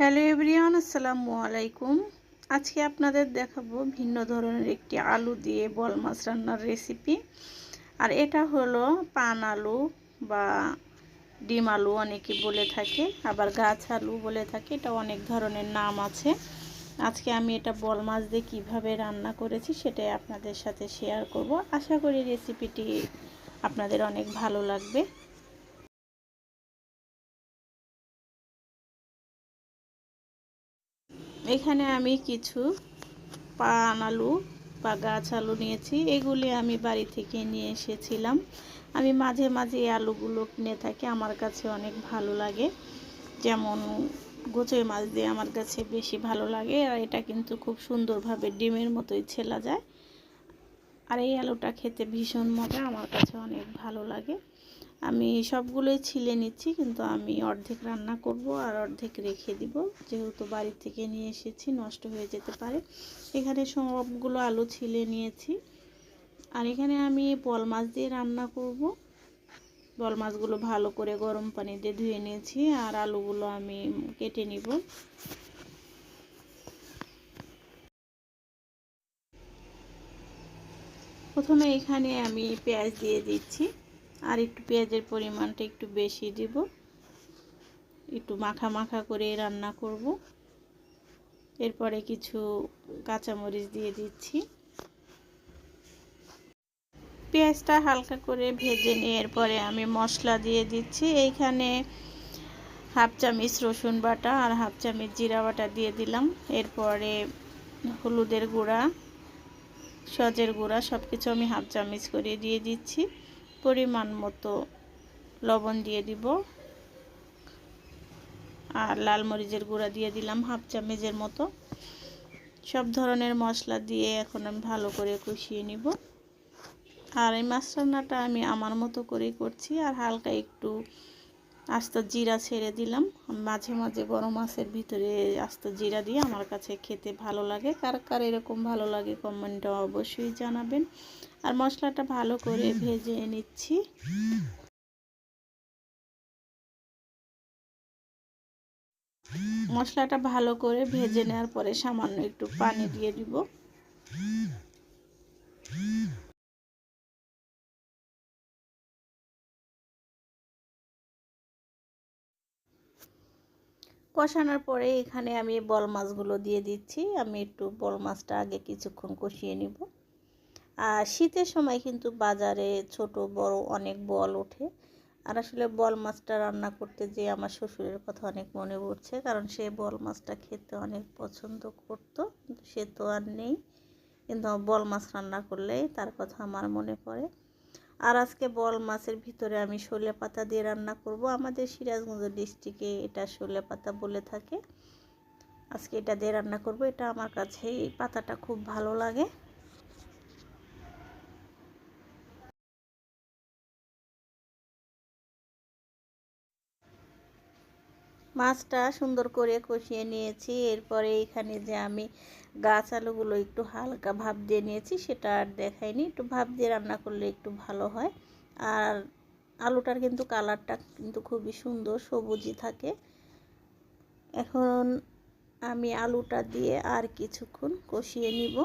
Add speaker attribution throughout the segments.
Speaker 1: Hello everyone, আসসালামু আলাইকুম। আজকে আপনাদের দেখাবো ভিন্ন ধরনের একটি আলু দিয়ে বল মাছ রান্নার রেসিপি আর এটা হলো পান আলু বা ডিম আলু অনেকে বলে থাকে, আবার গাছ আলু বলে থাকে, এটা অনেক ধরনের নাম আছে। আজকে আমি এটা বল মাছ দিয়ে কীভাবে রান্না করেছি সেটাই আপনাদের সাথে শেয়ার করব। আশা করি রেসিপিটি আপনাদের অনেক ভালো লাগবে। এখানে আমি কিছু পান আলু বা গাছ আলু নিয়েছি। এগুলি আমি বাড়ি থেকে নিয়ে এসেছিলাম। আমি মাঝে মাঝে এই আলুগুলো কিনে থাকি, আমার কাছে অনেক ভালো লাগে। যেমন গোচই মাছ দিয়ে আমার কাছে বেশি ভালো লাগে, আর এটা কিন্তু খুব সুন্দরভাবে ডিমের মতোই ছেলা যায়। আর এই আলুটা খেতে ভীষণ মজা, আমার কাছে অনেক ভালো লাগে। আমি সবগুলোই ছিলে নিচ্ছি, কিন্তু আমি অর্ধেক রান্না করব আর অর্ধেক রেখে দিব। যেহেতু বাড়ি থেকে নিয়ে এসেছি, নষ্ট হয়ে যেতে পারে। এখানে সবগুলো আলু ছিলে নিয়েছি। আর এখানে আমি বল মাছ দিয়ে রান্না করব। বল মাছগুলো ভালো করে গরম পানি দিয়ে ধুয়ে নিয়েছি আর আলুগুলো আমি কেটে নিব। প্রথমে এখানে আমি পেঁয়াজ দিয়ে দিচ্ছি। আর একটু পেঁয়াজের পরিমাণটা একটু বেশি দিব। একটু মাখা মাখা করে রান্না করব। এরপরে কিছু কাঁচামরিচ দিয়ে দিচ্ছি। পেঁয়াজটা হালকা করে ভেজে নিয়ে এরপরে আমি মশলা দিয়ে দিচ্ছি। এইখানে হাফ চামচ রসুন বাটা আর হাফ চামচ জিরা বাটা দিয়ে দিলাম। এরপরে হলুদের গুঁড়া, সজের গুঁড়া সব কিছু আমি হাফ চামচ করে দিয়ে দিচ্ছি। পরিমাণ মতো লবণ দিয়ে দিব। আর লাল মরিচের গুঁড়া দিয়ে দিলাম হাফ চামচের মতো। সব ধরনের মশলা দিয়ে এখন আমি ভালো করে কষিয়ে নিব। আর এই মাছ রান্নাটা আমি আমার মতো করেই করছি আর হালকা একটু আস্ত জিরা ছেড়ে দিলাম। মাঝে মাঝে বড় মাছের ভিতরে আস্ত জিরা দিয়ে আমার কাছে খেতে ভালো লাগে। কার কার এরকম ভালো লাগে কমেন্টে অবশ্যই জানাবেন। আর মশলাটা ভালো করে ভেজে নিচ্ছি। মশলাটা ভালো করে ভেজে নেওয়ার পরে সামান্য একটু পানি দিয়ে দিব। কষানোর পরে এখানে আমি বল মাছগুলো দিয়ে দিচ্ছি। আমি একটু বল মাছটা আগে কিছুক্ষণ কষিয়ে নিব। আর শীতের সময় কিন্তু বাজারে ছোট, বড় অনেক বল ওঠে। আর আসলে বল মাছটা রান্না করতে যে আমার শ্বশুরের কথা অনেক মনে পড়ছে, কারণ সে বল মাছটা খেতে অনেক পছন্দ করতো, কিন্তু সে তো আর নেই। কিন্তু বল মাছ রান্না করলেই তার কথা আমার মনে পড়ে। আর আজকে বল মাছের ভিতরে আমি শোলে পাতা দিয়ে রান্না করব। আমাদের সিরাজগঞ্জ ডিস্ট্রিক্টে এটা শোলে পাতা বলে থাকে। আজকে এটা দিয়ে রান্না করব। এটা আমার কাছে এই পাতাটা খুব ভালো লাগে। মাছটা সুন্দর করে কষিয়ে নিয়েছি। এরপরে এখানে যে আমি গাছ আলুগুলো একটু হালকা ভাব দিয়ে নিয়েছি, সেটা আর দেখাইনি। একটু ভাব দিয়ে রান্না করলে একটু ভালো হয়। আর আলুটার কিন্তু কালারটা কিন্তু খুবই সুন্দর, সবুজই থাকে। এখন আমি আলুটা দিয়ে আর কিছুক্ষণ কষিয়ে নিব।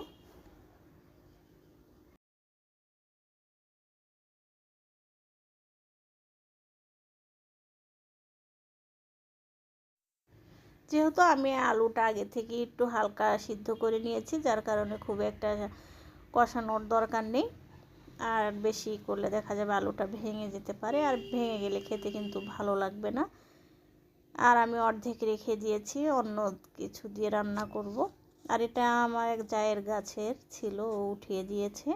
Speaker 1: যেহেতু আমি আলুটা আগে থেকে একটু হালকা সিদ্ধ করে নিয়েছি, যার কারণে খুব একটা কষানোর দরকার নেই। আর বেশি করলে দেখা যাবে আলুটা ভেঙে যেতে পারে, আর ভেঙে গেলে খেতে কিন্তু ভালো লাগবে না। আর আমি অর্ধেক রেখে দিয়েছি, অন্য কিছু দিয়ে রান্না করব। আর এটা আমার এক জায়ের গাছের ছিল, ও উঠিয়ে দিয়েছে।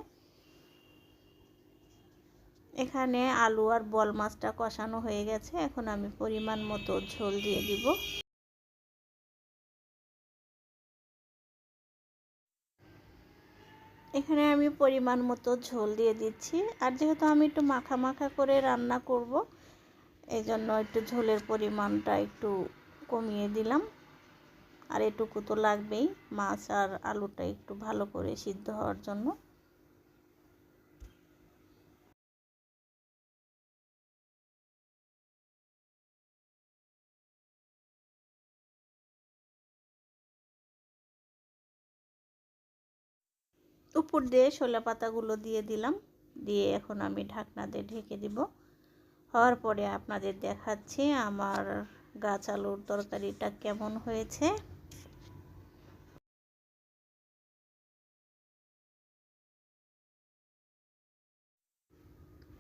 Speaker 1: এখানে আলু আর বল মাছটা কষানো হয়ে গেছে, এখন আমি পরিমাণ মতো ঝোল দিয়ে দিব। এখানে আমি পরিমাণ মতো ঝোল দিয়ে দিচ্ছি। আর যেহেতু আমি একটু মাখা মাখা করে রান্না করব এই জন্য একটু ঝোলের পরিমাণটা একটু কমিয়ে দিলাম। আর এটুকু তো লাগবেই, মাছ আর আলুটা একটু ভালো করে সিদ্ধ হওয়ার জন্য। উপর দিয়ে শোলা পাতাগুলো দিয়ে দিলাম। দিয়ে এখন আমি ঢাকনা দিয়ে ঢেকে দিব। হওয়ার পরে আপনাদের দেখাচ্ছি আমার গাছ আলুর তরকারিটা কেমন হয়েছে।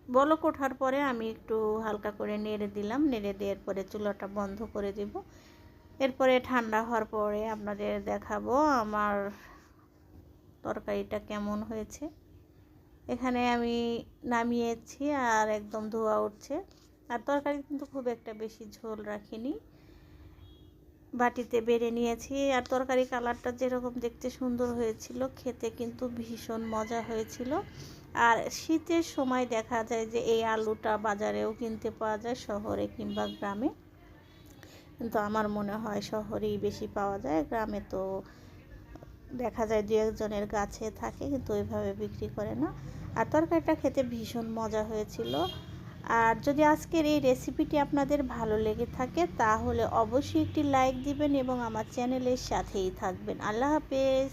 Speaker 1: বলক ওঠার পরে আমি একটু হালকা করে নেড়ে দিলাম। নেড়ে দেওয়ার পরে চুলাটা বন্ধ করে দিব। এরপরে ঠান্ডা হওয়ার পরে আপনাদের দেখাবো আমার তরকারিটা কেমন হয়েছে? এখানে আমি নামিয়েছি আর একদম ধোয়া উঠছে। আর তরকারি কিন্তু খুব একটা বেশি ঝোল রাখিনি। বাটিতে বেড়ে নিয়েছি। আর তরকারি কালারটা যেরকম দেখতে সুন্দর হয়েছিল, খেতে কিন্তু ভীষণ মজা হয়েছিল। আর শীতের সময় দেখা যায় যে এই আলুটা বাজারেও কিনতে পাওয়া যায়, শহরে কিংবা গ্রামে। কিন্তু আমার মনে হয় শহরেই বেশি পাওয়া যায়, গ্রামে তো দেখা যায় দু একজনের গাছে থাকে, কিন্তু ওইভাবে বিক্রি করে না। আর তরকারিটা খেতে ভীষণ মজা হয়েছিল। আর যদি আজকের এই রেসিপিটি আপনাদের ভালো লেগে থাকে, তাহলে অবশ্যই একটি লাইক দিবেন এবং আমার চ্যানেলের সাথেই থাকবেন। আল্লাহ হাফেজ!